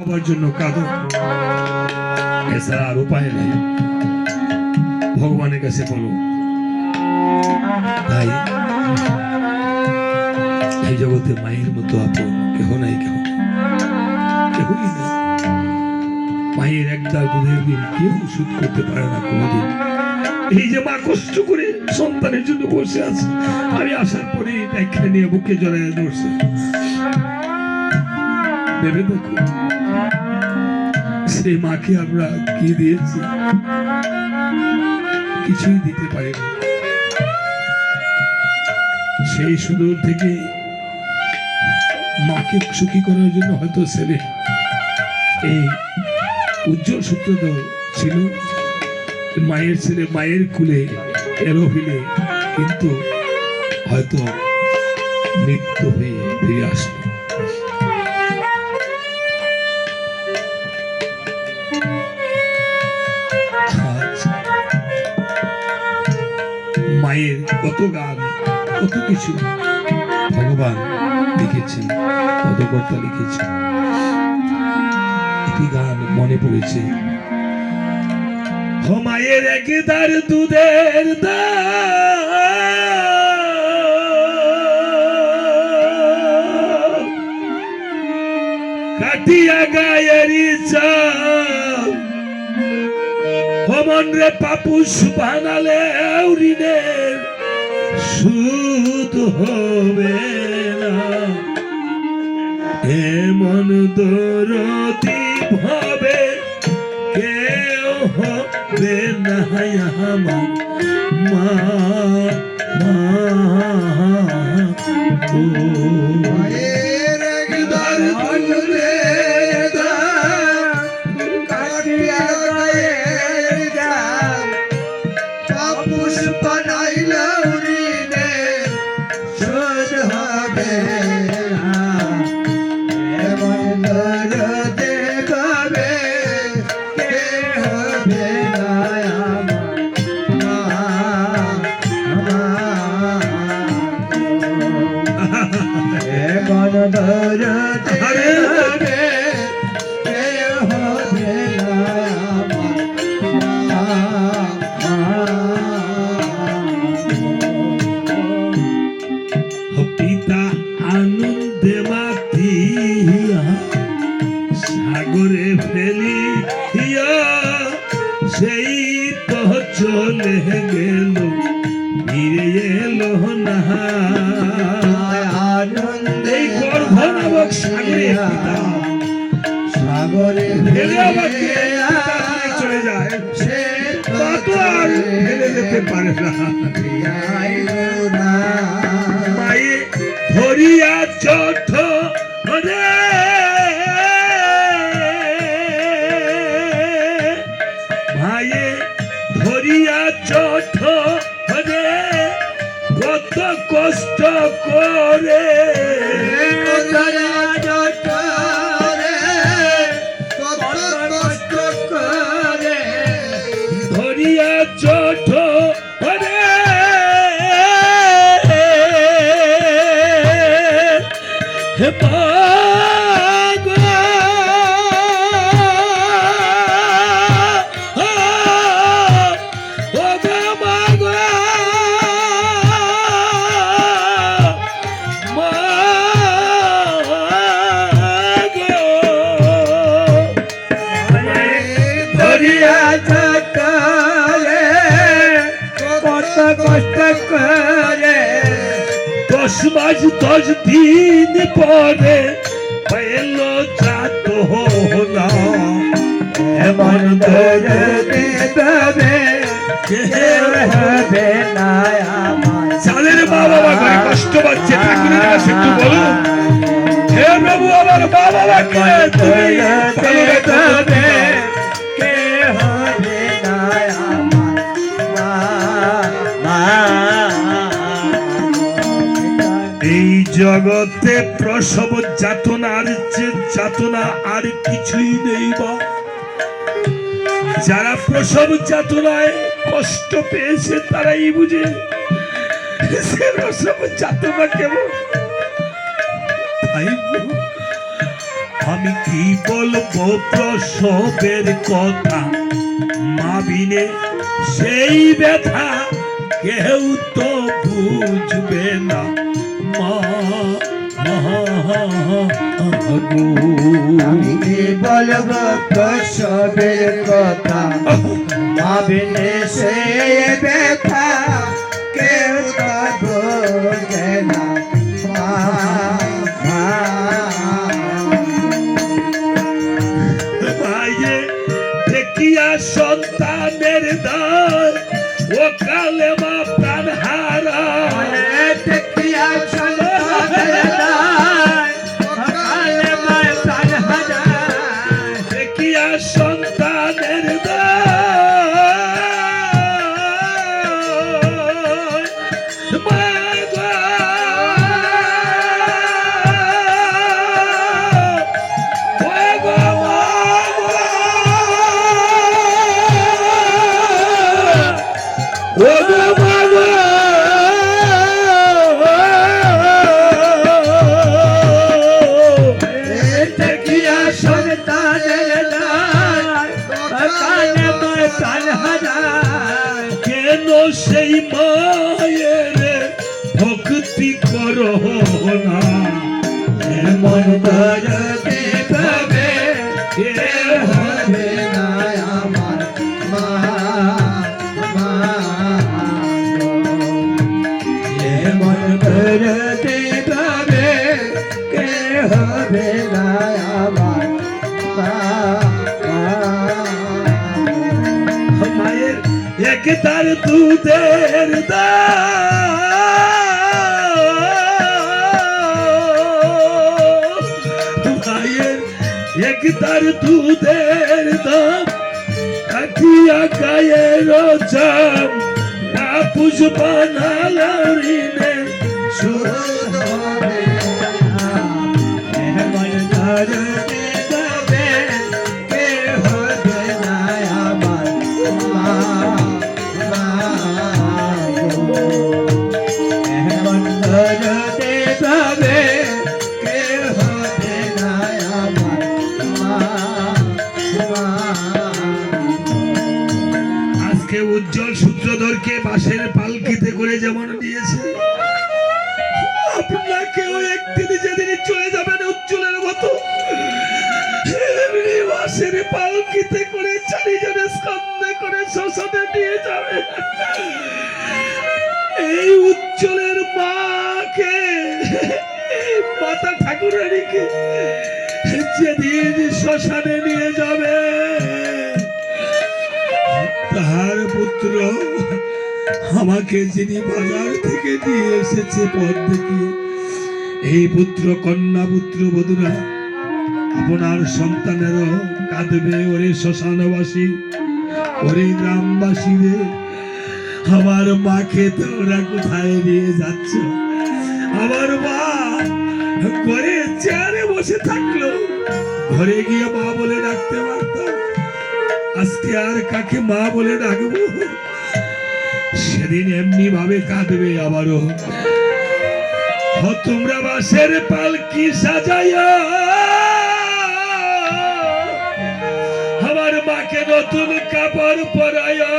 বাবার জন্য কাঁদো। এছাড়া আর উপায় নেই। ভগবানের কাছে বলো। তাই এই জগতে মায়ের মতো আপন কেহ নাই কেহ। কেহই নেই। মায়ের একদার দুধের বিল কেউ ওষুধ করতে পারে না কোনোদিন। এই যে মা কষ্ট করে সন্তানের জন্য বসে আছে, আমি আসার পরে এখানে নিয়ে বুকে জড়ায় ধরছে। ভেবে দেখো। সেই মাকে আমরা কি দিয়েছি? কিছুই দিতে পারিনি। সেই সুদূর থেকে মাকে সুখী করার জন্য হয়তো ছেলে এই উজ্জ্বল সূত্র তো ছিল। মায়ের ছেলে মায়ের কুলে এলো ফিলে কিন্তু হয়তো মৃত্যু হয়ে ফিরে আসলো। মায়ের কত গান, কত কিছু। ভগবান লিখেছেন, পদকর্তা লিখেছেন। একটি গান মনে পড়েছে। মায়ের একদার দুধের দাম। কাটিয়া গায়েরি চাল হমন রে পাপু সুবানালে ঋণের সুদ হবে না। এমন দরদি ভাবে, কেউ হবে না আমার মা। হবে সে তা তো আর ফেলে যেতে পারে না। মাস দশ দিন পরে পেল যাত না। এমন ধরে বাবা করে কষ্ট পাচ্ছে একটু বলুন। হে প্রভু, আমার মা তুমি জগতে প্রসব যাতনার যে যাতনা আর কিছুই নেই বা। যারা প্রসব যাতনায় কষ্ট পেয়েছে তারাই বুঝে সে প্রসব যাতনা কেমন। আমি কি বলব প্রসবের কথা? মা বিনে সেই ব্যথা কেউ তো বুঝবে না, মা। আমি কি বলব প্রসবের কথা? ভাবিলে সে ব্যথা কেউ মায়ের এক তার দুধের দাম কাটিয়া গায়ের চাম না পুষবা না লড়িনে শুধু এই উজ্জ্বলের মাকে মাতা ঠাকুরানীকে যেদিন শ্মশানে নিয়ে যাবে তাহার পুত্র আমাকে যিনি বাজার থেকে নিয়ে এসেছে পথ দেখিয়ে, এই পুত্র, কন্যা পুত্র বধুরা, আপনার সন্তানেরও কাঁদবে ওরে শ্মশানবাসী, ওরে গ্রামবাসী রে আমার মাকে তোরা কোথায় নিয়ে যাচ্ছ? আমার মা ঘরে চেয়ারে বসে থাকল। ঘরে গিয়ে মা বলে ডাকতে পারতাম আজকে আর কাকে মা বলে ডাকবো? সেদিন এমনি ভাবে কাঁদবে আবারও তোমরা বাসের পালকি সাজাইয়া আমার মাকে নতুন কাপড় পরাইয়া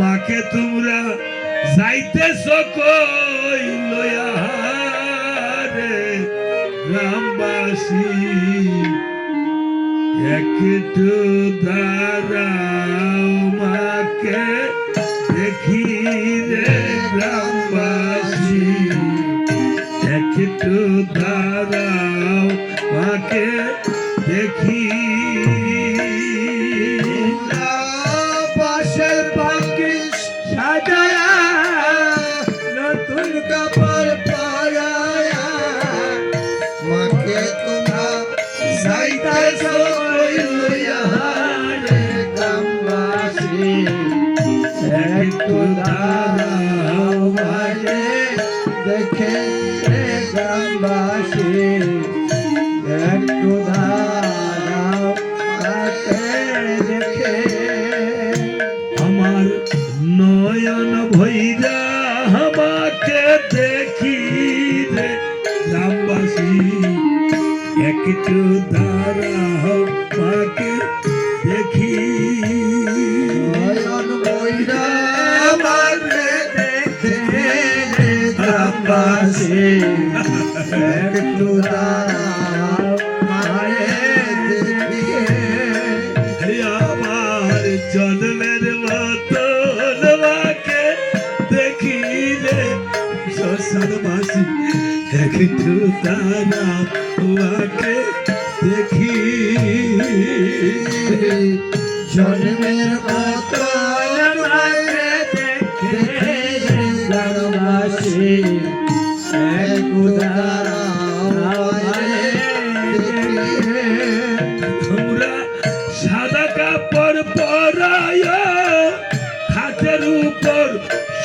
মাকে তোমরা যাইতেছ কই লয়া রে গ্রামবাসী? একটু দাঁড়াও মাকে দেখি রে গ্রামবাসী। একটু দাঁড়াও মাকে একটু একটু দাঁড়াও মাকে দেখি। জন্মের মতো মায়ের দেখে রে গ্রামবাসী একটু দাঁড়াও মায়ের দেখিয়ে তোমরা সাদা উপর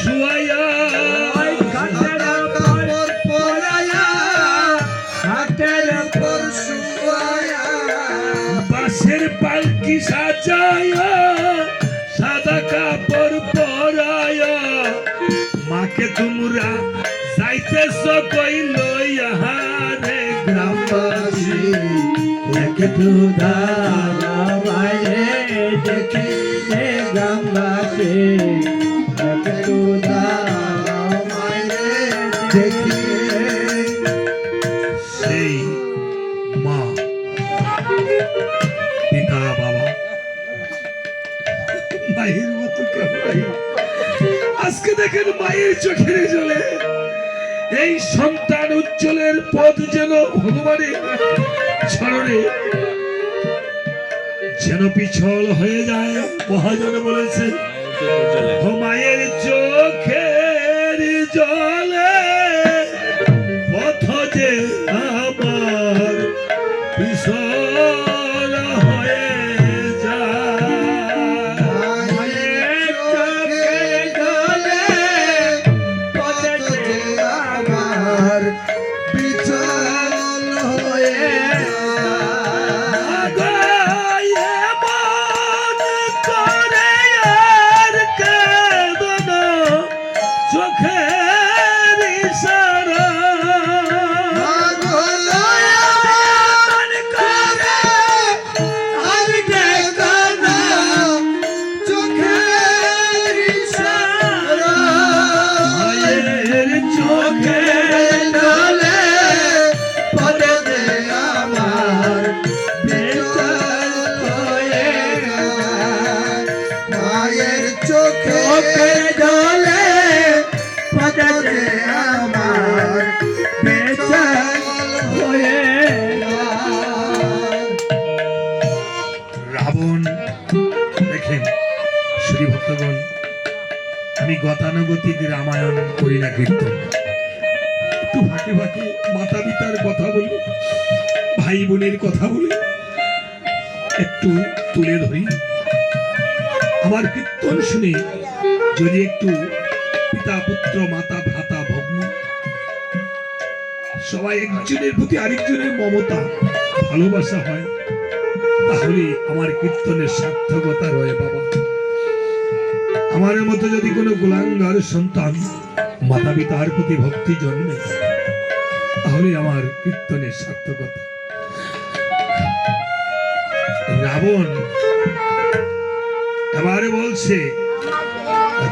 শুয়ায়া একটু দাঁড়াও মায়ের দেখি রে গ্রামবাসী একটু দাঁড়াও মায়ের দেখি সেই মা পিতা বাবা মায়ের মতো আজকে দেখেন মায়ের চোখের জলে এই সন্তান উজ্জ্বলের পথ যেন ভগবানের চরণে যেন পিছল হয়ে যায়। মহাজন বলেছে ও মায়ের চোখের জলে। দেখেন শ্রী ভক্তগণ, আমি গতানুগতিক রামায়ণ করি না কীর্তন। একটু ফাঁকে ফাঁকে মাতা পিতার কথা বলি, ভাই বোনের কথা বলি, একটু তুলে ধরি। আমার কীর্তন শুনে যদি একটু পিতা পুত্র, মাতা ভ্রাতা ভগ্ন, সবাই একজনের প্রতি আরেকজনের মমতা, ভালোবাসা হয় তাহলে আমার কীর্তনের সার্থকতা রয়ে বাবা। আমার মতো যদি কোনো গোলাঙ্গার সন্তান মাতা পিতার প্রতি ভক্তি জন্মে তাহলে আমার কীর্তনের সার্থকতা। রাবণ এবারে বলছে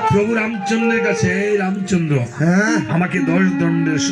প্রভু রামচন্দ্রের কাছে "এই রামচন্দ্র হ্যাঁ। আমাকে দশ দণ্ডের